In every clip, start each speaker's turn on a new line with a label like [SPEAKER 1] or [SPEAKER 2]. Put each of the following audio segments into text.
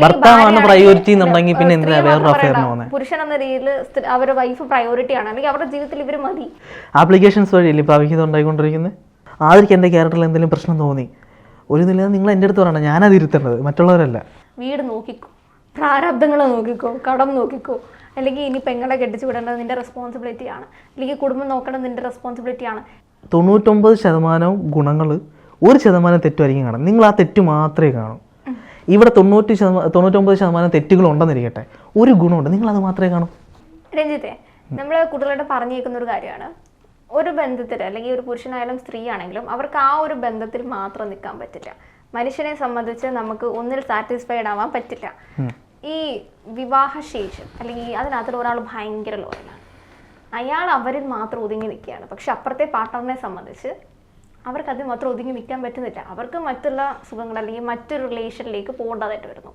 [SPEAKER 1] ഭർത്താവാണ് പ്രയോറിറ്റി എന്നുണ്ടെങ്കിൽ പിന്നെ എന്തിനാ വേറൊരു അഫയറിന് പോകുന്നത്
[SPEAKER 2] പുരുഷൻ എന്ന രീതിയിൽ അവരുടെ വൈഫ് പ്രയോറിറ്റി ആണ്. അല്ലെങ്കിൽ അവരുടെ ജീവിതത്തിൽ ഇവർ മതി.
[SPEAKER 1] ആപ്ലിക്കേഷൻസ് വഴിയല്ലേ ഇപ്പോൾ അവിഹിതം ഉണ്ടായിക്കൊണ്ടിരിക്കുന്നത് ആദ്യം എന്റെ ക്യാരക്ടറിൽ എന്തെങ്കിലും പ്രശ്നം തോന്നി. ഒരു നില നിങ്ങൾ എന്റെ അടുത്ത് പറയണം ഞാനത് ഇരുത്തേണ്ടത് മറ്റുള്ളവരല്ല.
[SPEAKER 2] വീട് നോക്കിക്കോ. പ്രാരബ്ധങ്ങൾ നോക്കിക്കോ. കടം നോക്കിക്കോ. അല്ലെങ്കിൽ ഇനി പെങ്ങളെ കെട്ടിച്ചു വിടേണ്ടത് നിന്റെ റെസ്പോൺസിബിലിറ്റി ആണ്. അല്ലെങ്കിൽ കുടുംബം നോക്കേണ്ടത് നിന്റെ റെസ്പോൺസിബിലിറ്റി ആണ്.
[SPEAKER 1] തൊണ്ണൂറ്റൊമ്പത് ശതമാനവും ഗുണങ്ങൾ ഒരു ശതമാനം തെറ്റുമായിരിക്കും കാണും. നിങ്ങൾ ആ തെറ്റ് മാത്രമേ കാണൂ. ഇവിടെ തൊണ്ണൂറ്റി ശതമാനം തൊണ്ണൂറ്റൊമ്പത് ശതമാനം തെറ്റുകൾ ഉണ്ടെന്നിരിക്കട്ടെ ഒരു ഗുണമുണ്ട്. നിങ്ങൾ അത് മാത്രമേ കാണൂ.
[SPEAKER 2] രഞ്ജിത്തെ നമ്മൾ കുട്ടികളോട് പറഞ്ഞേക്കുന്ന ഒരു കാര്യമാണ്. ഒരു ബന്ധത്തിൽ അല്ലെങ്കിൽ ഒരു പുരുഷനായാലും സ്ത്രീ ആണെങ്കിലും അവർക്ക് ആ ഒരു ബന്ധത്തിൽ മാത്രം നിൽക്കാൻ പറ്റില്ല. മനുഷ്യനെ സംബന്ധിച്ച് നമുക്ക് ഒന്നിൽ സാറ്റിസ്ഫൈഡ് ആവാൻ പറ്റില്ല. ഈ വിവാഹശേഷം അല്ലെങ്കിൽ അതിനകത്തിൽ ഒരാൾ ഭയങ്കര ലോയലാണ് അയാൾ അവരിൽ മാത്രം ഒതുങ്ങി നിൽക്കുകയാണ്. പക്ഷെ അപ്പുറത്തെ പാർട്ട്ണറിനെ സംബന്ധിച്ച് അവർക്ക് അതിൽ മാത്രം ഒതുങ്ങി നിൽക്കാൻ പറ്റുന്നില്ല. അവർക്ക് മറ്റുള്ള സുഖങ്ങൾ അല്ലെങ്കിൽ മറ്റൊരു റിലേഷനിലേക്ക് പോകേണ്ടതായിട്ട് വരുന്നു.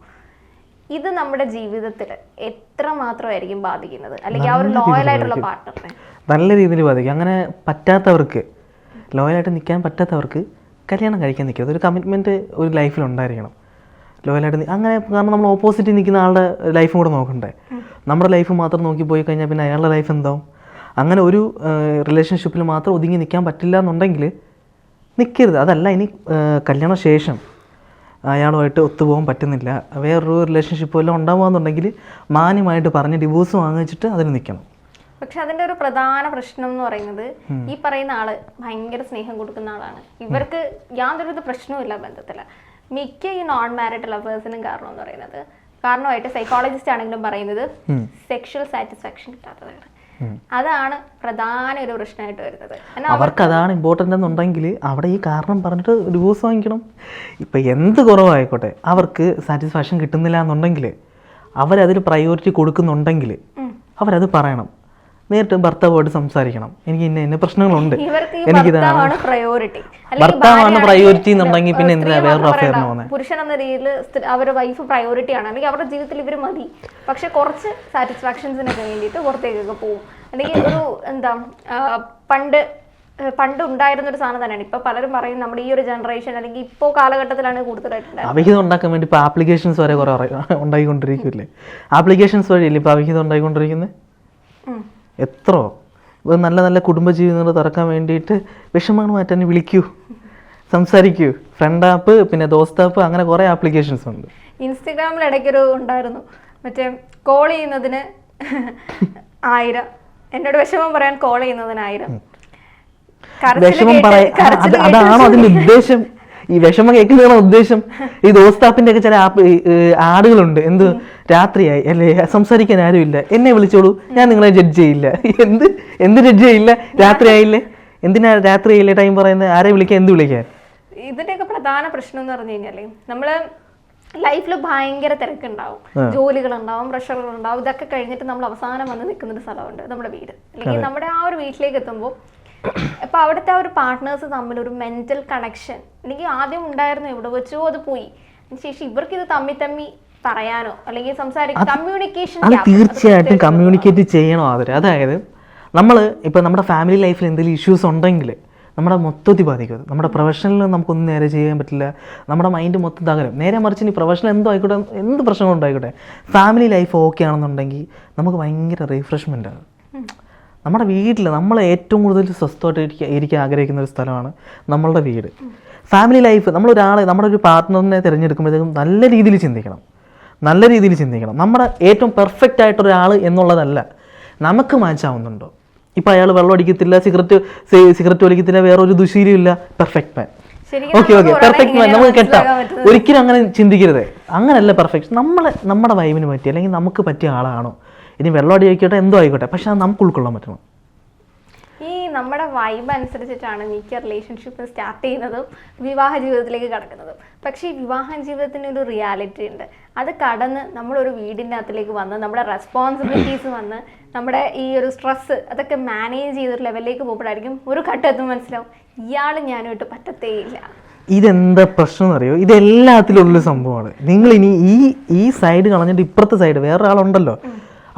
[SPEAKER 2] ഇത് നമ്മുടെ ജീവിതത്തിൽ എത്ര മാത്രമായിരിക്കും ബാധിക്കുന്നത്? അല്ലെങ്കിൽ ആ ഒരു ലോയൽ ആയിട്ടുള്ള പാർട്ട്ണറിനെ
[SPEAKER 1] നല്ല രീതിയിൽ ബാധിക്കും. അങ്ങനെ പറ്റാത്തവർക്ക് ലോയലായിട്ട് നിൽക്കാൻ പറ്റാത്തവർക്ക് കല്യാണം കഴിക്കാൻ നിൽക്കരുത് ഒരു കമ്മിറ്റ്മെന്റ് ഒരു ലൈഫിൽ ഉണ്ടായിരിക്കണം. ലോയലായിട്ട് അങ്ങനെ കാരണം നമ്മൾ ഓപ്പോസിറ്റ് നിൽക്കുന്ന ആളുടെ ലൈഫും കൂടെ നോക്കണ്ടേ? നമ്മുടെ ലൈഫ് മാത്രം നോക്കി പോയി കഴിഞ്ഞാൽ പിന്നെ അയാളുടെ ലൈഫ് എന്താവും അങ്ങനെ ഒരു റിലേഷൻഷിപ്പിൽ മാത്രം ഒതുങ്ങി നിൽക്കാൻ പറ്റില്ല എന്നുണ്ടെങ്കിൽ നിൽക്കരുത് അതല്ല ഇനി കല്യാണ ശേഷം അയാളുമായിട്ട് ഒത്തുപോകാൻ പറ്റുന്നില്ല. വേറൊരു റിലേഷൻഷിപ്പ് വല്ലതും ഉണ്ടാവുകയെന്നുണ്ടെങ്കിൽ മാന്യമായിട്ട് പറഞ്ഞ് ഡിവോഴ്സ് വാങ്ങിച്ചിട്ട് അതിന് നിൽക്കണം.
[SPEAKER 2] പക്ഷെ അതിന്റെ ഒരു പ്രധാന പ്രശ്നം എന്ന് പറയുന്നത് ഈ പറയുന്ന ആൾ ഭയങ്കര സ്നേഹം കൊടുക്കുന്ന ആളാണ്. ഇവർക്ക് യാതൊരുവിധ പ്രശ്നവുമില്ല ബന്ധത്തിൽ. മിക്ക ഈ നോൺ മാരിഡ് ലവേഴ്സിനും കാരണം എന്ന് പറയുന്നത്. കാരണമായിട്ട് സൈക്കോളജിസ്റ്റ് ആണെങ്കിലും പറയുന്നത് സെക്ഷൽ സാറ്റിസ്ഫാക്ഷൻ കിട്ടാത്തതാണ്. അതാണ് പ്രധാന ഒരു പ്രശ്നമായിട്ട് വരുന്നത്.
[SPEAKER 1] അവർക്ക് അതാണ് ഇമ്പോർട്ടന്റ് എന്നുണ്ടെങ്കിൽ അവിടെ ഈ കാരണം പറഞ്ഞിട്ട് ഡിവോഴ്സ് വാങ്ങിക്കണം. ഇപ്പം എന്ത് കുറവായിക്കോട്ടെ അവർക്ക് സാറ്റിസ്ഫാക്ഷൻ കിട്ടുന്നില്ല എന്നുണ്ടെങ്കിൽ അവരതിൽ പ്രയോറിറ്റി കൊടുക്കുന്നുണ്ടെങ്കിൽ അവരത് പറയണം. നേരിട്ട് ഭർത്താവുമായിട്ട് സംസാരിക്കണം. എനിക്ക് ഇന്ന ഇന്ന പ്രശ്നങ്ങളുണ്ട്. എനിക്കിതാണ്
[SPEAKER 2] ഭർത്താവാണ് പ്രയോറിറ്റി
[SPEAKER 1] ഭർത്താവാണ് പ്രയോറിറ്റി എന്നുണ്ടെങ്കിൽ പിന്നെ എന്തിനാ വേറൊരു അഫയറിന് പോകുന്നത്
[SPEAKER 2] പുരുഷൻ എന്ന രീതിയിൽ അവരുടെ വൈഫ് പ്രയോറിറ്റി ആണ്. അല്ലെങ്കിൽ അവരുടെ ജീവിതത്തിൽ ഇവർ മതി. പക്ഷെ കുറച്ച് സാറ്റിസ്ഫാക്ഷൻസിനൊക്കെ വേണ്ടിയിട്ട് പുറത്തേക്കൊക്കെ പോകും അല്ലെങ്കിൽ ഒരു എന്താ പണ്ട് പണ്ട് ഉണ്ടായിരുന്ന ഒരു സാധനം തന്നെയാണ്. ഇപ്പൊ പലരും പറയും നമ്മുടെ ഈ ഒരു ജനറേഷൻ അല്ലെങ്കിൽ ഇപ്പോ കാലഘട്ടത്തിലാണ് കൂടുതലായിട്ട്
[SPEAKER 1] അവിഹിതം ഉണ്ടാക്കാൻ വേണ്ടി ആപ്ലിക്കേഷൻസ് വരെ കുറേ ഉണ്ടായിക്കൊണ്ടിരിക്കില്ലേ ആപ്ലിക്കേഷൻസ് വഴിയല്ലേ ഇപ്പൊ അവിഹിതം ഉണ്ടായിക്കൊണ്ടിരിക്കുന്നത്. എത്രയോ. നല്ല നല്ല കുടുംബജീവിതങ്ങൾ തുറക്കാൻ വേണ്ടിയിട്ട് വിഷമങ്ങൾ മാറ്റാൻ വിളിക്കൂ. സംസാരിക്കൂ. ഫ്രണ്ട് ആപ്പ് പിന്നെ ദോസ്ത് ആപ്പ് അങ്ങനെ കുറേ ആപ്ലിക്കേഷൻസ് ഉണ്ട്.
[SPEAKER 2] ഇൻസ്റ്റഗ്രാമിൽ ഇടയ്ക്കൊരു ഉണ്ടായിരുന്നു. മറ്റേ കോൾ ചെയ്യുന്നതിന് ആയിരം. എന്നോട് വിഷമം പറയാൻ കോൾ ചെയ്യുന്നതിന് ആയിരം.
[SPEAKER 1] വിഷമം അതാണോ അതിന്റെ ഉദ്ദേശം? ഈ വിഷമം കേൾക്കുന്നതാണ് ഉദ്ദേശം. ഈ ദോസ്താപ്പിന്റെ ഒക്കെ ചില ആപ്പ് ആടുകളുണ്ട് എന്ത്? രാത്രിയായി അല്ലേ? സംസാരിക്കാൻ ആരുമില്ല. എന്നെ വിളിച്ചോളൂ. ഞാൻ നിങ്ങളെ ജഡ്ജ് ചെയ്യില്ല. എന്ത്? എന്ത് ജഡ്ജ് ചെയ്യില്ല? രാത്രിയായില്ലേ? എന്തിനാ രാത്രിയായില്ലേ ടൈം പറയുന്നത്? ആരെ വിളിക്കാൻ? എന്ത് വിളിക്കാൻ?
[SPEAKER 2] ഇതിന്റെയൊക്കെ പ്രധാന പ്രശ്നം എന്ന് പറഞ്ഞു കഴിഞ്ഞാൽ നമ്മൾ ലൈഫിൽ ഭയങ്കര തിരക്കുണ്ടാവും. ജോലികളുണ്ടാവും പ്രഷറുകൾ ഉണ്ടാവും ഇതൊക്കെ കഴിഞ്ഞിട്ട് നമ്മൾ അവസാനം വന്ന് നിൽക്കുന്ന ഒരു സ്ഥലമുണ്ട്. നമ്മുടെ വീട്. അല്ലെങ്കിൽ നമ്മുടെ ആ ഒരു വീട്ടിലേക്ക് എത്തുമ്പോൾ ഇപ്പൊ അവിടുത്തെ ആ ഒരു പാർട്ട്നേഴ്സ് തമ്മിൽ ഒരു മെന്റൽ കണക്ഷൻ അല്ലെങ്കിൽ ആദ്യം ഉണ്ടായിരുന്നു എവിടെ വെച്ചോ അത് പോയി. ശേഷം ഇവർക്ക് ഇത് തമ്മി തമ്മി പറയാനോ? അല്ലെങ്കിൽ സംസാരിക്കാൻ കമ്മ്യൂണിക്കേഷൻ
[SPEAKER 1] അത് തീർച്ചയായിട്ടും കമ്മ്യൂണിക്കേറ്റ് ചെയ്യണോ അവർ അതായത് നമ്മൾ ഇപ്പം നമ്മുടെ ഫാമിലി ലൈഫിൽ എന്തെങ്കിലും ഇഷ്യൂസ് ഉണ്ടെങ്കിൽ നമ്മുടെ മൊത്തത്തിൽ ബാധിക്കും. നമ്മുടെ പ്രൊഫഷനിൽ നമുക്കൊന്നും നേരെ ചെയ്യാൻ പറ്റില്ല. നമ്മുടെ മൈൻഡ് മൊത്തം തകരും. നേരെ മറിച്ച് ഇനി പ്രൊഫഷണൽ എന്തോ ആയിക്കോട്ടെ എന്ത് പ്രശ്നങ്ങളുണ്ടായിക്കോട്ടെ ഫാമിലി ലൈഫ് ഓക്കെ ആണെന്നുണ്ടെങ്കിൽ നമുക്ക് ഭയങ്കര റീഫ്രഷ്മെന്റ് ആണ്. നമ്മുടെ വീട്ടിൽ നമ്മൾ ഏറ്റവും കൂടുതൽ സ്വസ്ഥമായിട്ട് ഇരിക്കാൻ ഇരിക്കാൻ ആഗ്രഹിക്കുന്ന ഒരു സ്ഥലമാണ് നമ്മളുടെ വീട്. ഫാമിലി ലൈഫ് നമ്മളൊരാളെ നമ്മുടെ ഒരു പാർട്ട്ണറിനെ തിരഞ്ഞെടുക്കുമ്പോഴത്തേക്കും നല്ല രീതിയിൽ ചിന്തിക്കണം. നല്ല രീതിയിൽ ചിന്തിക്കണം. നമ്മുടെ ഏറ്റവും പെർഫെക്റ്റ് ആയിട്ടൊരാൾ എന്നുള്ളതല്ല നമുക്ക് മാച്ച് ആവുന്നുണ്ടോ. ഇപ്പം അയാൾ വെള്ളം അടിക്കത്തില്ല സിഗരറ്റ് സിഗരറ്റ് വലിക്കത്തില്ല വേറെ ഒരു ദുശീലം ഇല്ല perfect man okay okay perfect man നമുക്ക് കെട്ടാം. ഒരിക്കലും അങ്ങനെ ചിന്തിക്കരുത്. അങ്ങനെയല്ല പെർഫെക്റ്റ് നമ്മളെ നമ്മുടെ വൈബിന് പറ്റി അല്ലെങ്കിൽ നമുക്ക് പറ്റിയ ആളാണോ? ഇനി വെള്ളം അടി ആയിക്കോട്ടെ എന്തോ ആയിക്കോട്ടെ. പക്ഷെ അത് നമുക്ക് ഉൾക്കൊള്ളാൻ പറ്റണം.
[SPEAKER 2] ഈ നമ്മുടെ വൈബ് അനുസരിച്ചിട്ടാണ് മിക്ക റിലേഷൻഷിപ്പ് സ്റ്റാർട്ട് ചെയ്യുന്നതും വിവാഹ ജീവിതത്തിലേക്ക് കടക്കുന്നതും. പക്ഷേ ഈ വിവാഹ ജീവിതത്തിന് ഒരു റിയാലിറ്റി ഉണ്ട്. അത് കടന്ന് നമ്മളൊരു വീടിന്റെ അകത്തിലേക്ക് വന്ന് നമ്മുടെ റെസ്പോൺസിബിലിറ്റീസ് വന്ന് നമ്മുടെ ഈ ഒരു സ്ട്രെസ് അതൊക്കെ മാനേജ് ചെയ്തൊരു ലെവലിലേക്ക് പോകുമ്പോഴായിരിക്കും ഒരു ഘട്ടത്തും മനസ്സിലാവും ഇയാൾ ഞാനുമായിട്ട് പറ്റത്തേയില്ല
[SPEAKER 1] ഇതെന്താ പ്രശ്നം അറിയോ ഇത് എല്ലാത്തിലും ഉള്ള സംഭവമാണ്. നിങ്ങൾ ഇനി ഈ ഈ സൈഡ് കളഞ്ഞിട്ട് ഇപ്പുറത്തെ സൈഡ് വേറെ ആളുണ്ടല്ലോ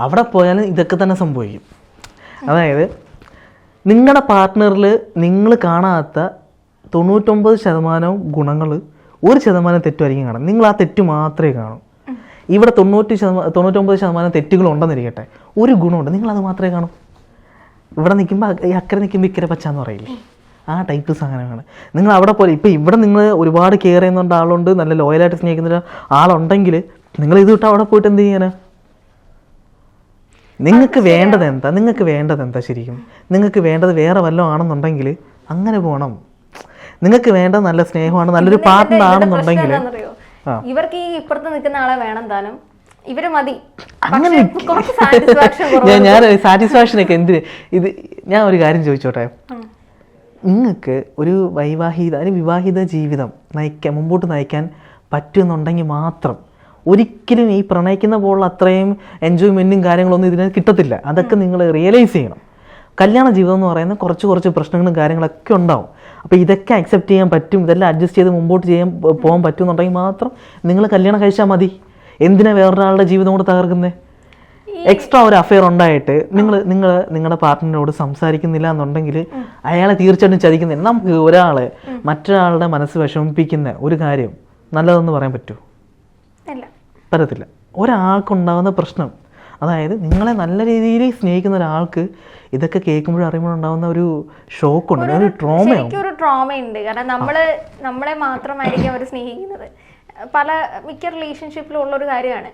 [SPEAKER 1] അവിടെ പോയാലും ഇതൊക്കെ തന്നെ സംഭവിക്കും. അതായത് നിങ്ങളുടെ പാർട്ട്ണറിൽ നിങ്ങൾ കാണാത്ത തൊണ്ണൂറ്റൊമ്പത് ശതമാനവും ഗുണങ്ങൾ ഒരു ശതമാനം തെറ്റുമായിരിക്കും കാണാം. നിങ്ങൾ ആ തെറ്റ് മാത്രമേ കാണൂ. ഇവിടെ തൊണ്ണൂറ്റി ശതമാനം തൊണ്ണൂറ്റൊമ്പത് ശതമാനം തെറ്റുകൾ ഉണ്ടെന്നിരിക്കട്ടെ ഒരു ഗുണമുണ്ട്. നിങ്ങൾ അത് മാത്രമേ കാണൂ. ഇവിടെ നിൽക്കുമ്പോൾ ഈ അക്കരെ നിൽക്കുമ്പോൾ ഇക്കരെ പച്ച എന്ന് പറയില്ലേ? ആ ടൈപ്പ് സാധനമാണ് നിങ്ങൾ അവിടെ പോലെ ഇപ്പം ഇവിടെ നിങ്ങൾ ഒരുപാട് കെയർ ചെയ്യുന്നുണ്ട് ആളുണ്ട് നല്ല ലോയലായിട്ട് സ്നേഹിക്കുന്ന ആളുണ്ടെങ്കിൽ നിങ്ങൾ ഇത് വിട്ട് അവിടെ പോയിട്ട് എന്ത് ചെയ്യാനാ? നിങ്ങൾക്ക് വേണ്ടത് എന്താ നിങ്ങൾക്ക് വേണ്ടത് എന്താ ശരിക്കും? നിങ്ങൾക്ക് വേണ്ടത് വേറെ വല്ലതും ആണെന്നുണ്ടെങ്കിൽ അങ്ങനെ പോകണം നിങ്ങൾക്ക് വേണ്ടത് നല്ല സ്നേഹമാണ് നല്ലൊരു പാർട്ട്ണർ ആണെന്നുണ്ടെങ്കിൽ
[SPEAKER 2] ഇവർക്ക് ഈ ഇപ്പുറത്ത് നിൽക്കുന്ന ആളെ വേണം താനും ഇവർ മതി.
[SPEAKER 1] അങ്ങനെ ഞാൻ ഞാൻ സാറ്റിസ്ഫാക്ഷൻ ഒക്കെ എന്തിന്? ഇത് ഞാൻ ഒരു കാര്യം ചോദിച്ചോട്ടെ? നിങ്ങൾക്ക് ഒരു വൈവാഹിക ഒരു വിവാഹിത ജീവിതം നയിക്കാൻ മുമ്പോട്ട് നയിക്കാൻ പറ്റുന്നുണ്ടെങ്കിൽ മാത്രം ഒരിക്കലും ഈ പ്രണയിക്കുന്ന പോലുള്ള അത്രയും എൻജോയ്മെന്റും കാര്യങ്ങളൊന്നും ഇതിന് കിട്ടത്തില്ല. അതൊക്കെ നിങ്ങൾ റിയലൈസ് ചെയ്യണം. കല്യാണ ജീവിതം എന്ന് പറയുന്നത് കുറച്ച് കുറച്ച് പ്രശ്നങ്ങളും കാര്യങ്ങളൊക്കെ ഉണ്ടാവും. അപ്പോൾ ഇതൊക്കെ അക്സെപ്റ്റ് ചെയ്യാൻ പറ്റും. ഇതെല്ലാം അഡ്ജസ്റ്റ് ചെയ്ത് മുമ്പോട്ട് ചെയ്യാൻ പോകാൻ പറ്റുമെന്നുണ്ടെങ്കിൽ മാത്രം നിങ്ങൾ കല്യാണം കഴിച്ചാൽ മതി. എന്തിനാ വേറൊരാളുടെ ജീവിതം കൂടെ തകർക്കുന്നത് എക്സ്ട്രാ ഒരു അഫെയർ ഉണ്ടായിട്ട് നിങ്ങൾ നിങ്ങൾ നിങ്ങളുടെ പാർട്ട്ണറിനോട് സംസാരിക്കുന്നില്ല എന്നുണ്ടെങ്കിൽ അയാളെ തീർച്ചയായിട്ടും ചതിക്കുന്നില്ല. നമുക്ക് ഒരാളെ മറ്റൊരാളുടെ മനസ്സ് വിഷമിപ്പിക്കുന്ന ഒരു കാര്യം നല്ലതെന്ന് പറയാൻ പറ്റുമോ? പറ്റത്തില്ല. ഒരാൾക്കുണ്ടാകുന്ന പ്രശ്നം. അതായത് നിങ്ങളെ നല്ല രീതിയിൽ സ്നേഹിക്കുന്ന ഒരാൾക്ക് ഇതൊക്കെ കേൾക്കുമ്പോൾ അറിയുമ്പോൾ ഉണ്ടാകുന്ന ഒരു ഷോക്ക്
[SPEAKER 2] ഉണ്ട് ഒരു ട്രോമ ഉണ്ട്. കാരണം നമ്മൾ നമ്മളെ മാത്രമായിരിക്കും അവർ സ്നേഹിക്കുന്നത്. പല മിക്ക റിലേഷൻഷിപ്പിലും ഉള്ള ഒരു കാര്യമാണ്.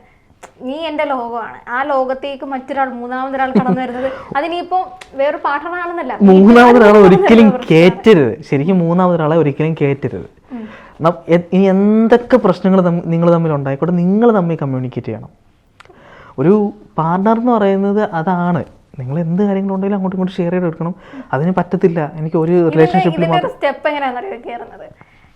[SPEAKER 2] നീ എന്റെ ലോകമാണ്. ആ ലോകത്തേക്ക് മറ്റൊരാൾ മൂന്നാമതൊരാൾ കടന്നു വരുന്നത് അതിനിപ്പോ വേറെ പാർട്ണർ ആണെന്നല്ല
[SPEAKER 1] മൂന്നാമതൊരാളെ ഒരിക്കലും കേറ്റരുത്. ശരിക്കും മൂന്നാമതൊരാളെ ഒരിക്കലും എ- ഇനി എന്തൊക്കെ പ്രശ്നങ്ങൾ നിങ്ങൾ തമ്മിൽ ഉണ്ടായിക്കോട്ടെ നിങ്ങൾ തമ്മിൽ കമ്മ്യൂണിക്കേറ്റ് ചെയ്യണം. ഒരു പാർട്ണർ എന്ന് പറയുന്നത് അതാണ്. നിങ്ങൾ എന്ത് കാര്യങ്ങളുണ്ടെങ്കിലും അങ്ങോട്ടും ഇങ്ങോട്ടും ഷെയർ ചെയ്ത് എടുക്കണം അതിന് പറ്റത്തില്ല. എനിക്ക് ഒരു റിലേഷൻഷിപ്പിൽ
[SPEAKER 2] സ്റ്റെപ്പ് എങ്ങനെയാണെന്നറിയോ കയറുന്നത്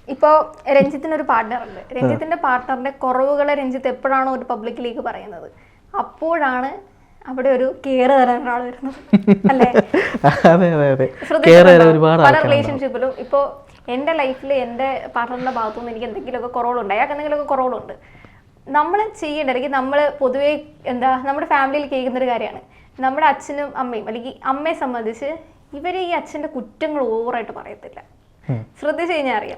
[SPEAKER 2] ഇപ്പോൾ രഞ്ജിത്തിന് ഒരു പാർട്ണർ ഉണ്ട്. രഞ്ജിത്തിന്റെ പാർട്ണറിന്റെ കുറവുകളെ രഞ്ജിത്ത് എപ്പോഴാണോ ഒരു പബ്ലിക്കിലേക്ക് പറയുന്നത്? അപ്പോഴാണ് അവിടെ ഒരു കെയർ തരാൻ ഒരാൾ വരുന്നത്. അല്ലേ? പല റിലേഷൻഷിപ്പിലും ഇപ്പോൾ എന്റെ ലൈഫിൽ എന്റെ പാർട്ട്ണറിന്റെ ഭാഗത്തുനിന്ന് എനിക്ക് എന്തെങ്കിലുമൊക്കെ കുറവുണ്ട് അയാൾക്ക് എന്തെങ്കിലുമൊക്കെ കുറവുണ്ട് നമ്മൾ ചെയ്യേണ്ട അല്ലെങ്കിൽ നമ്മൾ പൊതുവേ എന്താ നമ്മുടെ ഫാമിലിയിൽ കേൾക്കുന്ന ഒരു കാര്യമാണ്. നമ്മുടെ അച്ഛനും അമ്മയും അല്ലെങ്കിൽ അമ്മയെ സംബന്ധിച്ച് ഇവർ ഈ അച്ഛന്റെ കുറ്റങ്ങൾ ഓവറായിട്ട് പറയത്തില്ല. ശ്രദ്ധിച്ചു കഴിഞ്ഞാൽ അറിയാം.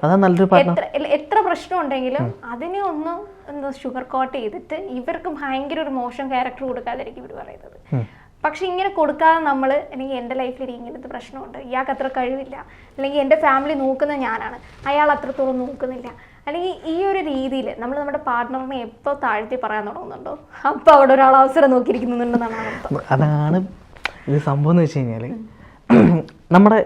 [SPEAKER 2] എത്ര പ്രശ്നം ഉണ്ടെങ്കിലും അതിനെ ഒന്ന് എന്താ ഷുഗർ കോട്ട് ചെയ്തിട്ട് ഇവർക്ക് ഭയങ്കര ഒരു മോശം ക്യാരക്ടർ കൊടുക്കാതായിരിക്കും ഇവർ പറയുന്നത്. പക്ഷെ ഇങ്ങനെ കൊടുക്കാതെ നമ്മൾ അല്ലെങ്കിൽ എന്റെ ലൈഫിൽ ഇങ്ങനത്തെ പ്രശ്നമുണ്ട്. ഇയാൾക്ക് അത്ര കഴിവില്ല. അല്ലെങ്കിൽ എന്റെ ഫാമിലി നോക്കുന്ന ഞാനാണ്. അയാൾ അത്രത്തോളം നോക്കുന്നില്ല. അല്ലെങ്കിൽ ഈ ഒരു രീതിയിൽ നമ്മൾ നമ്മുടെ പാർട്ട്ണറിനെ എപ്പോൾ താഴ്ത്തി പറയാൻ തുടങ്ങുന്നുണ്ടോ? അപ്പോൾ അവിടെ ഒരാൾ അവസരം നോക്കിയിരിക്കുന്നുണ്ടെന്നാണ് അർത്ഥം
[SPEAKER 1] അതാണ് ഇത് സംഭവം എന്ന് വെച്ച് കഴിഞ്ഞാൽ നമ്മുടെ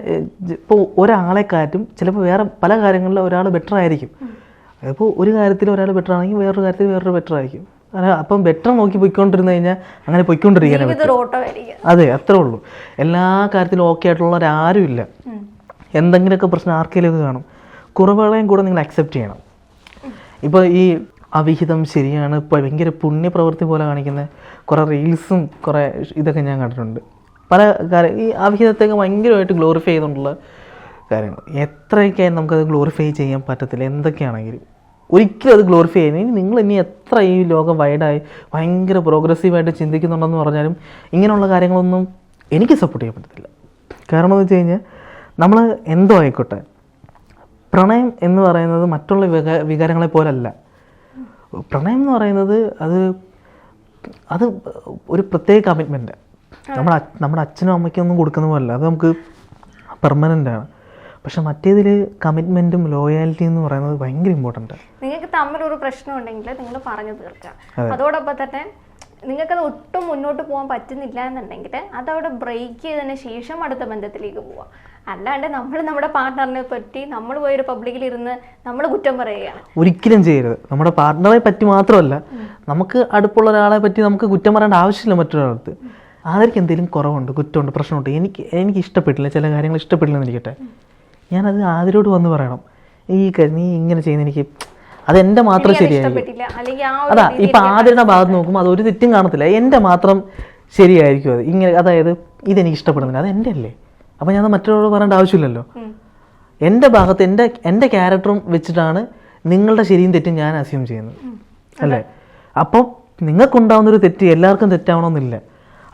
[SPEAKER 1] ഇപ്പോൾ ഒരാളെക്കാട്ടും ചിലപ്പോൾ വേറെ പല കാര്യങ്ങളിലും ഒരാൾ ബെറ്റർ ആയിരിക്കും. അപ്പോൾ ഒരു കാര്യത്തിൽ ഒരാൾ ബെറ്റർ ആണെങ്കിൽ വേറൊരു കാര്യത്തിൽ വേറൊരു ബെറ്റർ ആയിരിക്കും. അപ്പം ബെറ്റർ നോക്കി പോയിക്കൊണ്ടിരുന്നു കഴിഞ്ഞാൽ അങ്ങനെ പോയിക്കൊണ്ടിരിക്കാനേ അതെ അത്രേ ഉള്ളൂ. എല്ലാ കാര്യത്തിലും ഓക്കെ ആയിട്ടുള്ളവരാരും ഇല്ല. എന്തെങ്കിലുമൊക്കെ പ്രശ്നം ആർക്കെങ്കിലുമൊക്കെ കാണും. കുറവുകളെയും കൂടെ നിങ്ങൾ അക്സെപ്റ്റ് ചെയ്യണം. ഇപ്പോൾ ഈ അവിഹിതം ശരിയാണ് ഇപ്പോൾ ഭയങ്കര പുണ്യപ്രവൃത്തി പോലെ കാണിക്കുന്ന കുറേ റീൽസും കുറേ ഇതൊക്കെ ഞാൻ കണ്ടിട്ടുണ്ട്. പല കാര്യം ഈ അവിഹിതത്തെയൊക്കെ ഭയങ്കരമായിട്ട് ഗ്ലോറിഫൈ ചെയ്തുകൊണ്ടുള്ള കാര്യങ്ങൾ. എത്രയൊക്കെ നമുക്കത് ഗ്ലോറിഫൈ ചെയ്യാൻ പറ്റത്തില്ല എന്തൊക്കെയാണെങ്കിലും. ഒരിക്കലും അത് ഗ്ലോറിഫൈ ചെയ്യുന്നത് ഇനി നിങ്ങൾ ഇനി എത്ര ഈ ലോകം വൈഡായി ഭയങ്കര പ്രോഗ്രസീവായിട്ട് ചിന്തിക്കുന്നുണ്ടെന്ന് പറഞ്ഞാലും ഇങ്ങനെയുള്ള കാര്യങ്ങളൊന്നും എനിക്ക് സപ്പോർട്ട് ചെയ്യാൻ പറ്റത്തില്ല. കാരണം എന്ന് വെച്ച് കഴിഞ്ഞാൽ നമ്മൾ എന്തോ ആയിക്കോട്ടെ പ്രണയം എന്ന് പറയുന്നത് മറ്റുള്ള വിക വികാരങ്ങളെ പോലല്ല. പ്രണയം എന്ന് പറയുന്നത് അത് അത് ഒരു പ്രത്യേക കമ്മിറ്റ്മെന്റ് നമ്മുടെ നമ്മുടെ അച്ഛനും അമ്മയ്ക്കൊന്നും കൊടുക്കുന്ന പോലല്ല. അത് നമുക്ക് പെർമനന്റ് ആണ്. പക്ഷെ മറ്റേതിൽ കമ്മിറ്റ്മെന്റും ലോയാലിറ്റി എന്ന് പറയുന്നത് ഭയങ്കര ഇമ്പോർട്ടന്റ് ആണ്
[SPEAKER 2] നിങ്ങൾക്ക് തമ്മിൽ ഒരു പ്രശ്നം ഉണ്ടെങ്കിൽ നിങ്ങൾ പറഞ്ഞു തീർക്കുക അതോടൊപ്പം തന്നെ നിങ്ങൾക്കത് ഒട്ടും മുന്നോട്ട് പോകാൻ പറ്റുന്നില്ല എന്നുണ്ടെങ്കിൽ അതവിടെ ബ്രേക്ക് ചെയ്തതിന് ശേഷം അടുത്ത ബന്ധത്തിലേക്ക് പോവാം അല്ലാണ്ട് നമ്മൾ നമ്മുടെ പാർട്ട്ണറിനെ പറ്റി നമ്മൾ പോയൊരു പബ്ലിക്കിൽ ഇരുന്ന് നമ്മൾ കുറ്റം പറയുകയാണ്.
[SPEAKER 1] ഒരിക്കലും ചെയ്യരുത്. നമ്മുടെ പാർട്ട്ണറെ പറ്റി മാത്രമല്ല നമുക്ക് അടുപ്പുള്ള ഒരാളെ പറ്റി നമുക്ക് കുറ്റം പറയേണ്ട ആവശ്യമില്ല മറ്റൊരാൾക്ക്. ആർക്ക് എന്തെങ്കിലും കുറവുണ്ട് കുറ്റമുണ്ട് പ്രശ്നമുണ്ട് എനിക്ക് എനിക്ക് ഇഷ്ടപ്പെട്ടില്ല ചില കാര്യങ്ങൾ ഇഷ്ടപ്പെട്ടില്ല എന്നിരിക്കട്ടെ ഞാനത് ആതിരോട് വന്ന് പറയണം. ഈ നീ ഇങ്ങനെ ചെയ്യുന്ന എനിക്ക് അതെന്റെ മാത്രം ശരിയായിരിക്കും അതാ ഇപ്പൊ ആതിരുടെ ഭാഗത്ത് നോക്കുമ്പോൾ അത് ഒരു തെറ്റും കാണത്തില്ല. എന്റെ മാത്രം ശരിയായിരിക്കും അത്. ഇങ്ങനെ അതായത് ഇതെനിക്ക് ഇഷ്ടപ്പെടുന്നില്ല. അത് എന്റെ അല്ലേ? അപ്പം ഞാൻ മറ്റുള്ളവരോട് പറയേണ്ട ആവശ്യമില്ലല്ലോ.
[SPEAKER 2] എന്റെ
[SPEAKER 1] എന്റെ ഭാഗത്ത് എന്റെ എന്റെ ക്യാരക്ടറും വെച്ചിട്ടാണ് നിങ്ങളുടെ ശരിയും തെറ്റും ഞാൻ അസ്യൂം ചെയ്യുന്നത്. അല്ലേ? അപ്പം നിങ്ങൾക്കുണ്ടാവുന്ന ഒരു തെറ്റ് എല്ലാവർക്കും തെറ്റാവണമെന്നില്ല.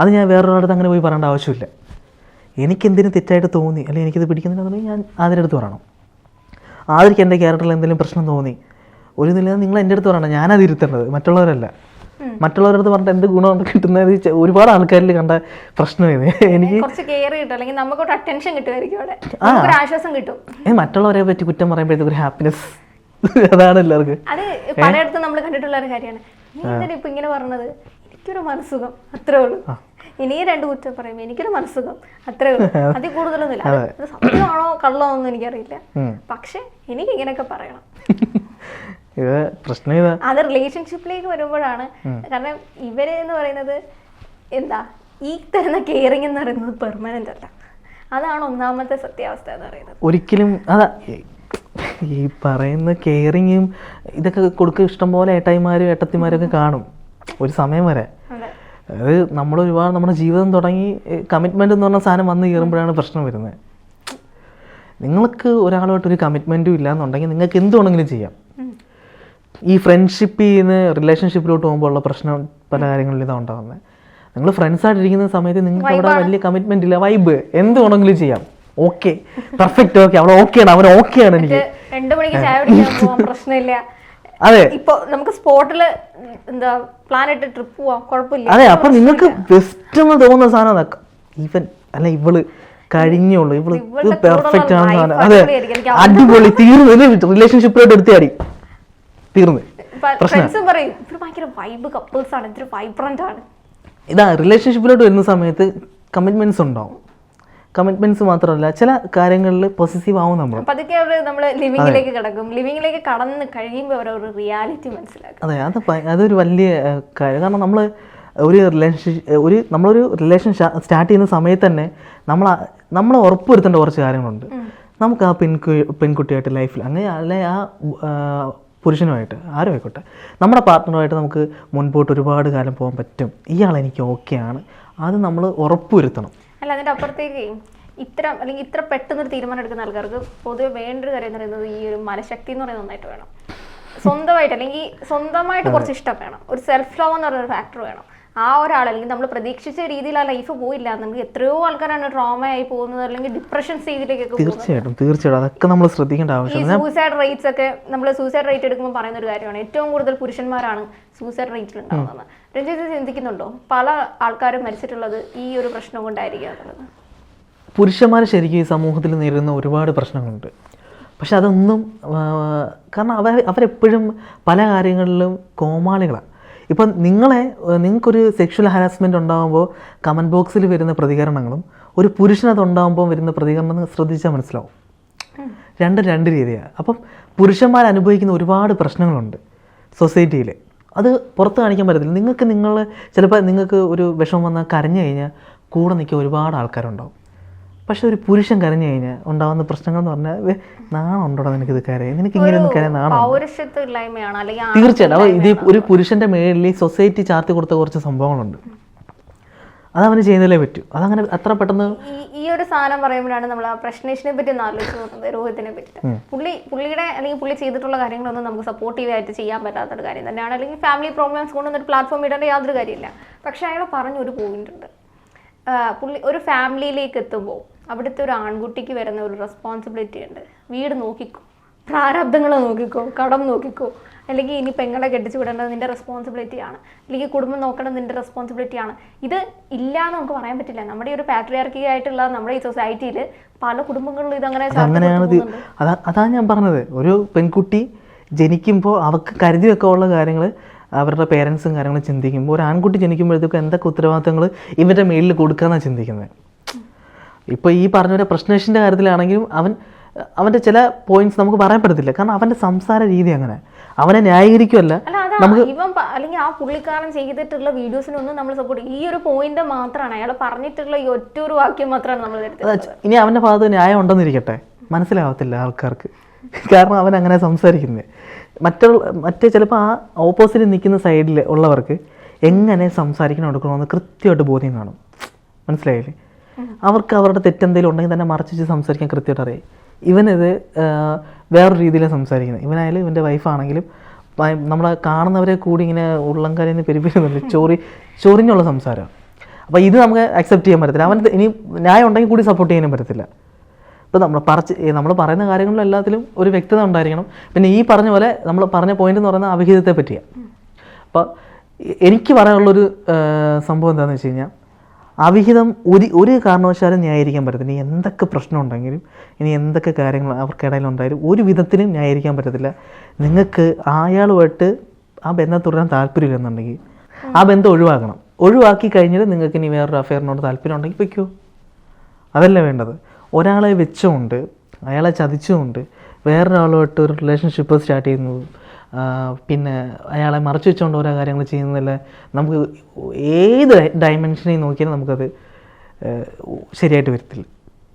[SPEAKER 1] അത് ഞാൻ വേറൊരാളുടെ അങ്ങനെ പോയി പറയേണ്ട ആവശ്യമില്ല. എനിക്കെന്തിനും തെറ്റായിട്ട് തോന്നി? അല്ലെങ്കിൽ എനിക്കിത് പിടിക്കുന്നില്ലെന്നുണ്ടെങ്കിൽ ഞാൻ ആദ്യം എടുത്ത് പറയണം. ആദ്യം എന്റെ ക്യാരക്ടറിൽ എന്തെങ്കിലും പ്രശ്നം തോന്നി. ഒരു നില നിങ്ങൾ എന്റെ അടുത്ത് പറയണം ഞാനത് ഇരുത്തേണ്ടത് മറ്റുള്ളവരല്ല. മറ്റുള്ളവരുടെ അടുത്ത് പറഞ്ഞിട്ട് എന്ത് ഗുണമാണ് കിട്ടുന്നത് ഒരുപാട് ആൾക്കാരിൽ കണ്ട പ്രശ്നം ഇത്. എനിക്ക്
[SPEAKER 2] കുറച്ച് കെയർ കിട്ടും. അല്ലെങ്കിൽ നമുക്കൊരു അറ്റൻഷൻ കിട്ടുമായിരിക്കും അവിടെ. നമുക്കൊരു ആശ്വാസം കിട്ടും.
[SPEAKER 1] മറ്റുള്ളവരെ പറ്റി കുറ്റം പറയുമ്പോഴത്തേക്ക് ഒരു ഹാപ്പിനെസ് അതാണ് എല്ലാവർക്കും.
[SPEAKER 2] അത് പലയിടത്തും നമ്മൾ കണ്ടിട്ടുള്ള ഒരു കാര്യമാണ്. ഇപ്പൊ ഇങ്ങനെ പറഞ്ഞത്? എനിക്കൊരു മനസ്സുഖം. അത്രേ ഉള്ളൂ. ഇനി രണ്ട് കുറ്റം പറയും. എനിക്കൊരു മനസ്സുഖം. അത്രേ ഉള്ളൂ. അതിൽ കൂടുതലൊന്നുമില്ല. അത് സത്യമാണോ കള്ളോ ഒന്നും എനിക്കറിയില്ല. പക്ഷെ എനിക്ക് ഇങ്ങനെയൊക്കെ പറയണം.
[SPEAKER 1] ഇത് പ്രശ്നം
[SPEAKER 2] അത് റിലേഷൻഷിപ്പിലേക്ക് വരുമ്പോഴാണ്. കാരണം ഇവർ എന്ന് പറയുന്നത് എന്താ? ഈ തരുന്ന കെയറിങ് എന്ന് പറയുന്നത് പെർമനന്റ് അല്ല. അതാണ് ഒന്നാമത്തെ സത്യാവസ്ഥ എന്ന് പറയുന്നത്.
[SPEAKER 1] ഒരിക്കലും അതാ ഈ- ഈ പറയുന്ന കെയറിങ്ങും ഇതൊക്കെ കൊടുക്കുക ഇഷ്ടംപോലെ ഏട്ടായിമാരും ഏട്ടത്തിമാരും ഒക്കെ കാണും. ഒരു സമയം വരെ.
[SPEAKER 2] അതെ
[SPEAKER 1] നമ്മൾ ഒരുപാട് നമ്മുടെ ജീവിതം തുടങ്ങി കമ്മിറ്റ്മെന്റ് എന്ന് പറഞ്ഞ സാധനം വന്ന് കയറുമ്പോഴാണ് പ്രശ്നം വരുന്നത്. നിങ്ങൾക്ക് ഒരാളുമായിട്ട് ഒരു കമ്മിറ്റ്മെന്റും ഇല്ല എന്നുണ്ടെങ്കിൽ നിങ്ങൾക്ക് എന്ത് വേണമെങ്കിലും ചെയ്യാം. ഈ ഫ്രണ്ട്ഷിപ്പിൽ നിന്ന് റിലേഷൻഷിപ്പിലോട്ട് പോകുമ്പോൾ ഉള്ള പ്രശ്നം പല കാര്യങ്ങളിൽ ഇതാണ് ഉണ്ടാകുന്നത് നിങ്ങൾ ഫ്രണ്ട്സായിട്ടിരിക്കുന്ന സമയത്ത് നിങ്ങൾക്ക് അവിടെ വലിയ കമ്മിറ്റ്മെന്റ് ഇല്ല. വൈബ് എന്ത് വേണമെങ്കിലും ചെയ്യാം. ഓക്കെ പെർഫെക്റ്റ് ഓക്കെ അവിടെ ഓക്കെയാണ് അവൻ ഓക്കെയാണ് എനിക്ക്.
[SPEAKER 2] രണ്ടു മണിക്ക് ചായ കുടിക്കാൻ പ്രശ്നമില്ല.
[SPEAKER 1] അതെ.
[SPEAKER 2] ഇപ്പൊ നമുക്ക് സ്പോട്ടിൽ എന്താ പ്ലാൻ ഇട്ട് ട്രിപ്പ് പോവാം. കുഴപ്പമില്ല.
[SPEAKER 1] അതെ അപ്പൊ നിങ്ങൾക്ക് ബെസ്റ്റ് എന്ന് തോന്നുന്ന സാധനം അതൊക്കെ ഇവൻ അല്ല ഇവൾ കഴിഞ്ഞോളൂ
[SPEAKER 2] ഇവൾ
[SPEAKER 1] പെർഫെക്റ്റ് ആണ് സാധനം അതെ അടിപൊളി. തീർന്നു. റിലേഷൻഷിപ്പിലോട്ട് എടുത്തിയാടി തീർന്ന്.
[SPEAKER 2] ഫ്രണ്ട്സും പറയും ഇവർ ഭയങ്കര വൈബ് കപ്പിൾസ് ആണ്. ഇത്തിരി വൈബ്രന്റ് ആണ്.
[SPEAKER 1] ഇതാ റിലേഷൻഷിപ്പിലോട്ട് വരുന്ന സമയത്ത് കമ്മിറ്റ്മെന്റ്സ് ഉണ്ടാവും. കമ്മിറ്റ്മെന്റ്സ് മാത്രമല്ല ചില കാര്യങ്ങളിൽ പോസിറ്റീവ് ആവും നമ്മൾ.
[SPEAKER 2] പതുക്കെ അതൊക്കെ നമ്മൾ ലിവിങ്ങിലേക്ക് കടക്കും. ലിവിങ്ങിലേക്ക് കടന്ന് കഴിയുമ്പോൾ അവർ ഒരു റിയാലിറ്റി മനസ്സിലാക്കും.
[SPEAKER 1] അതെ അത് അതൊരു വലിയ കാര്യം. കാരണം നമ്മൾ ഒരു റിലേഷൻഷിപ്പ് ഒരു നമ്മളൊരു റിലേഷൻ സ്റ്റാർട്ട് ചെയ്യുന്ന സമയത്ത് തന്നെ നമ്മൾ നമ്മൾ ഉറപ്പുവരുത്തേണ്ട കുറച്ച് കാര്യങ്ങളുണ്ട്. നമുക്ക് ആ പെൺകു പെൺകുട്ടിയായിട്ട് ലൈഫിൽ അങ്ങനെ അല്ലെ ആ ആ, പുരുഷനുമായിട്ട് ആരും ആയിക്കോട്ടെ നമ്മുടെ പാർട്ട്ണറുമായിട്ട് നമുക്ക് മുൻപോട്ട് ഒരുപാട് കാലം പോകാൻ പറ്റും. ഇയാൾ എനിക്ക് ഓക്കെയാണ് അത് നമ്മൾ ഉറപ്പുവരുത്തണം.
[SPEAKER 2] അല്ല അതിന്റെ അപ്പുറത്തേക്ക് ഇത്ര അല്ലെങ്കിൽ ഇത്ര പെട്ടെന്ന് ഒരു തീരുമാനം എടുക്കുന്ന ആൾക്കാർക്ക് പൊതുവെ വേണ്ട ഒരു കാര്യം എന്ന് പറയുന്നത് ഈ ഒരു മനഃശക്തി എന്ന് പറയുന്നത് നന്നായിട്ട് വേണം. സ്വന്തമായിട്ട് അല്ലെങ്കിൽ സ്വന്തമായിട്ട് കുറച്ച് ഇഷ്ടം വേണം. ഒരു സെൽഫ് ലവ് എന്ന് പറയുന്ന ഒരു ഫാക്ടർ വേണം. ആ ഒരാൾ അല്ലെങ്കിൽ നമ്മൾ പ്രതീക്ഷിച്ച രീതിയിൽ ആ ലൈഫ് പോയില്ല. നമുക്ക് എത്രയോ ആൾക്കാരാണ് ട്രോമ ആയി പോകുന്നത് അല്ലെങ്കിൽ ഡിപ്രഷൻ സ്റ്റേജിലേക്കൊക്കെ
[SPEAKER 1] തീർച്ചയായിട്ടും തീർച്ചയായിട്ടും. അതൊക്കെ നമ്മൾ ശ്രദ്ധിക്കേണ്ട ആവശ്യം
[SPEAKER 2] സൂസൈഡ് റേറ്റ്സ് ഒക്കെ നമ്മൾ സൂസൈഡ് റേറ്റ് എടുക്കുമ്പോൾ പറയുന്ന ഒരു കാര്യമാണ്. ഏറ്റവും കൂടുതൽ പുരുഷന്മാരാണ് സൂസൈഡ് റേറ്റിൽ ഉണ്ടാകുന്നത് രഞ്ജിത്ത് ചിന്തിക്കുന്നുണ്ടോ? പല ആൾക്കാരും മരിച്ചിട്ടുള്ളത് ഈ ഒരു പ്രശ്നം കൊണ്ടായിരിക്കും
[SPEAKER 1] പുരുഷന്മാർ ശരിക്കും ഈ സമൂഹത്തിൽ നേരിടുന്ന ഒരുപാട് പ്രശ്നങ്ങളുണ്ട്. പക്ഷെ അതൊന്നും കാരണം അവർ അവരെപ്പോഴും പല കാര്യങ്ങളിലും കോമാളികളാണ്. ഇപ്പം നിങ്ങളെ നിങ്ങൾക്കൊരു സെക്ഷൽ ഹാരാസ്മെന്റ് ഉണ്ടാകുമ്പോൾ കമന്റ് ബോക്സിൽ വരുന്ന പ്രതികരണങ്ങളും ഒരു പുരുഷനത് ഉണ്ടാകുമ്പോൾ വരുന്ന പ്രതികരണം ശ്രദ്ധിച്ചാൽ മനസ്സിലാവും. രണ്ട് രണ്ട് രീതിയാണ് അപ്പം പുരുഷന്മാർ അനുഭവിക്കുന്ന ഒരുപാട് പ്രശ്നങ്ങളുണ്ട് സൊസൈറ്റിയിൽ അത് പുറത്ത് കാണിക്കാൻ പറ്റത്തില്ല. നിങ്ങൾക്ക് നിങ്ങൾ ചിലപ്പോൾ നിങ്ങൾക്ക് ഒരു വിഷമം വന്നാൽ കരഞ്ഞു കഴിഞ്ഞാൽ കൂടെ നിൽക്കുക ഒരുപാട് ആൾക്കാരുണ്ടാവും. പക്ഷെ ഒരു പുരുഷൻ കരഞ്ഞു കഴിഞ്ഞാൽ ഉണ്ടാകുന്ന പ്രശ്നങ്ങൾ എന്ന് പറഞ്ഞാൽ നാണുണ്ടോടാ നാണം നിനക്ക് ഇത് കരയാൻ? നിനക്ക് ഇങ്ങനെ ഒന്നും കരയാൻ നാണം ഉണ്ടോ?"
[SPEAKER 2] പൗരുഷത്വ ഇല്ലായ്മയാണ് അല്ലെങ്കിൽ ആ-
[SPEAKER 1] തീർച്ചയായിട്ടും. അപ്പോൾ ഇത് ഒരു പുരുഷന്റെ മേളിൽ സൊസൈറ്റി ചാർത്തി കൊടുത്ത കുറച്ച് സംഭവങ്ങളുണ്ട്. അത് അവന് ചെയ്യുന്നതിലേ പറ്റൂ. അതങ്ങനെ അത്ര പെട്ടെന്ന്
[SPEAKER 2] ഈ ഒരു സാധനം പറയുമ്പോഴാണ് നമ്മൾ ആ പ്രശ്നേഷിനെ പറ്റി ഒന്ന് ആലോചിച്ച് നോക്കുന്നത് രോഹിത്തിനെ പറ്റിയിട്ട്. പുള്ളി പുള്ളിയുടെ അല്ലെങ്കിൽ പുള്ളി ചെയ്തിട്ടുള്ള കാര്യങ്ങളൊന്നും നമുക്ക് സപ്പോർട്ടീവായിട്ട് ചെയ്യാൻ പറ്റാത്തൊരു കാര്യം തന്നെയാണ്. അല്ലെങ്കിൽ ഫാമിലി പ്രോബ്ലംസ് കൊണ്ടൊന്നും ഒരു പ്ലാറ്റ്ഫോം ഇടേണ്ട യാതൊരു കാര്യമില്ല. പക്ഷെ അയാൾ പറഞ്ഞൊരു പോയിന്റ് ഉണ്ട്. പുള്ളി ഒരു ഫാമിലിയിലേക്ക് എത്തുമ്പോൾ അവിടുത്തെ ഒരു ആൺകുട്ടിക്ക് വരുന്ന ഒരു റെസ്പോൺസിബിലിറ്റി ഉണ്ട്. വീട് നോക്കിക്കോ. പ്രാരബ്ധങ്ങൾ നോക്കിക്കോ. കടം നോക്കിക്കോ. അല്ലെങ്കിൽ ഇനി പെങ്ങളെ കെട്ടിച്ചു വിടേണ്ടത് നിന്റെ റെസ്പോൺസിബിലിറ്റി ആണ്. അല്ലെങ്കിൽ കുടുംബം നോക്കേണ്ടത് നിന്റെ റെസ്പോൺസിബിലിറ്റി ആണ്. ഇത് ഇല്ല എന്ന് നമുക്ക് പറയാൻ പറ്റില്ല. നമ്മുടെ ഒരു പാട്രിയാർക്കി ആയിട്ടുള്ള നമ്മുടെ ഈ സൊസൈറ്റിയിൽ പല കുടുംബങ്ങളിലും ഇതങ്ങനെ
[SPEAKER 1] അങ്ങനെയാണ് അതാണ് ഞാൻ പറഞ്ഞത്. ഒരു പെൺകുട്ടി ജനിക്കുമ്പോൾ അവർക്ക് കരുതി വെക്കാനുള്ള കാര്യങ്ങൾ അവരുടെ പേരൻസും കാര്യങ്ങളും ചിന്തിക്കുമ്പോൾ ഒരു ആൺകുട്ടി ജനിക്കുമ്പോഴത്തേക്കും എന്തൊക്കെ ഉത്തരവാദിത്തങ്ങൾ ഇവരുടെ മേലിൽ കൊടുക്കാന്നാണ് ചിന്തിക്കുന്നത്. ഇപ്പോൾ ഈ പറഞ്ഞ പ്രശ്നേഷിന്റെ കാര്യത്തിലാണെങ്കിലും അവൻ അവന്റെ ചില പോയിന്റ്സ് നമുക്ക് പറയാൻ പറ്റത്തില്ല കാരണം അവന്റെ സംസാര രീതി അങ്ങനെ. അവനെ ന്യായീകരിക്കുമല്ല
[SPEAKER 2] അതാ ഇവൻ അല്ലെങ്കിൽ ആ പുള്ളിക്കാരൻ ചെയ്തിട്ടുള്ള വീഡിയോസിനൊന്നും നമ്മൾ സപ്പോർട്ട് ഈ ഒരു പോയിന്റ് മാത്രമാണ് അയാൾ പറഞ്ഞിട്ടുള്ള ഈ ഒറ്റ ഒരു വാക്യം മാത്രമാണ് നമ്മൾ
[SPEAKER 1] ഇനി അവന്റെ ഭാഗത്ത് ന്യായം ഉണ്ടെന്നിരിക്കട്ടെ. മനസ്സിലാവത്തില്ല ആൾക്കാർക്ക്. കാരണം അവൻ അങ്ങനെ സംസാരിക്കുന്നത് മറ്റുള്ള മറ്റേ ചിലപ്പോൾ ആ ഓപ്പോസിറ്റ് നിൽക്കുന്ന സൈഡിൽ ഉള്ളവർക്ക് എങ്ങനെ സംസാരിക്കണം എടുക്കണമെന്ന് കൃത്യമായിട്ട് ബോധ്യം കാണും. മനസ്സിലായില്ലേ? അവർക്ക് അവരുടെ തെറ്റെന്തെങ്കിലും ഉണ്ടെങ്കിൽ തന്നെ മറച്ചു സംസാരിക്കാൻ കൃത്യമായിട്ട് അറിയാം. ഇവനിത് വേറൊരു രീതിയിലാണ് സംസാരിക്കുന്നത്. ഇവനായാലും ഇവന്റെ വൈഫാണെങ്കിലും നമ്മളെ കാണുന്നവരെ കൂടി ഇങ്ങനെ ഉള്ളം കരയുന്ന പെരുപിരുന്നില്ല ചോറി ചൊറിഞ്ഞുള്ള സംസാരം. അപ്പോൾ ഇത് നമുക്ക് അക്സെപ്റ്റ് ചെയ്യാൻ പറ്റത്തില്ല. അവൻ ഇനി ന്യായം ഉണ്ടെങ്കിൽ കൂടി സപ്പോർട്ട് ചെയ്യാനും പറ്റത്തില്ല. ഇപ്പോൾ നമ്മൾ പറച്ച് നമ്മൾ പറയുന്ന കാര്യങ്ങളിലും എല്ലാത്തിലും ഒരു വ്യക്തത ഉണ്ടായിരിക്കണം. പിന്നെ ഈ പറഞ്ഞ പോലെ നമ്മൾ പറഞ്ഞ പോയിന്റ് എന്ന് പറയുന്നത് അവിഹിതത്തെ പറ്റിയാണ് അപ്പോൾ എനിക്ക് പറയാനുള്ളൊരു സംഭവം എന്താണെന്ന് വെച്ച് കഴിഞ്ഞാൽ അവിഹിതം ഒരു ഒരു കാരണവശാലും ന്യായീകരിക്കാൻ പറ്റത്തില്ല. ഇനി എന്തൊക്കെ പ്രശ്നം ഉണ്ടെങ്കിലും ഇനി എന്തൊക്കെ കാര്യങ്ങൾ അവർക്കിടയിൽ ഉണ്ടായാലും ഒരു വിധത്തിലും ന്യായീകരിക്കാൻ പറ്റത്തില്ല. നിങ്ങൾക്ക് അയാളുമായിട്ട് ആ ബന്ധം തുടരാൻ താല്പര്യമില്ലെന്നുണ്ടെങ്കിൽ ആ ബന്ധം ഒഴിവാക്കണം. ഒഴിവാക്കി കഴിഞ്ഞിട്ട് നിങ്ങൾക്ക് ഇനി വേറൊരു അഫെയറിനോട് താല്പര്യം ഉണ്ടെങ്കിൽ പൊയ്ക്കോ അതല്ല വേണ്ടത്. ഒരാളെ വെച്ചുകൊണ്ട് അയാളെ ചതിച്ചുകൊണ്ട് വേറൊരാളുമായിട്ട് ഒരു റിലേഷൻഷിപ്പ് സ്റ്റാർട്ട് ചെയ്യുന്നത് പിന്നെ അയാളെ മറച്ചു വെച്ചുകൊണ്ട് ഓരോ കാര്യങ്ങൾ ചെയ്യുന്നതല്ല? നമുക്ക് ഏത് ഡയമെൻഷനിൽ നോക്കിയാലും നമുക്കത് ശരിയായിട്ട് വരത്തില്ല.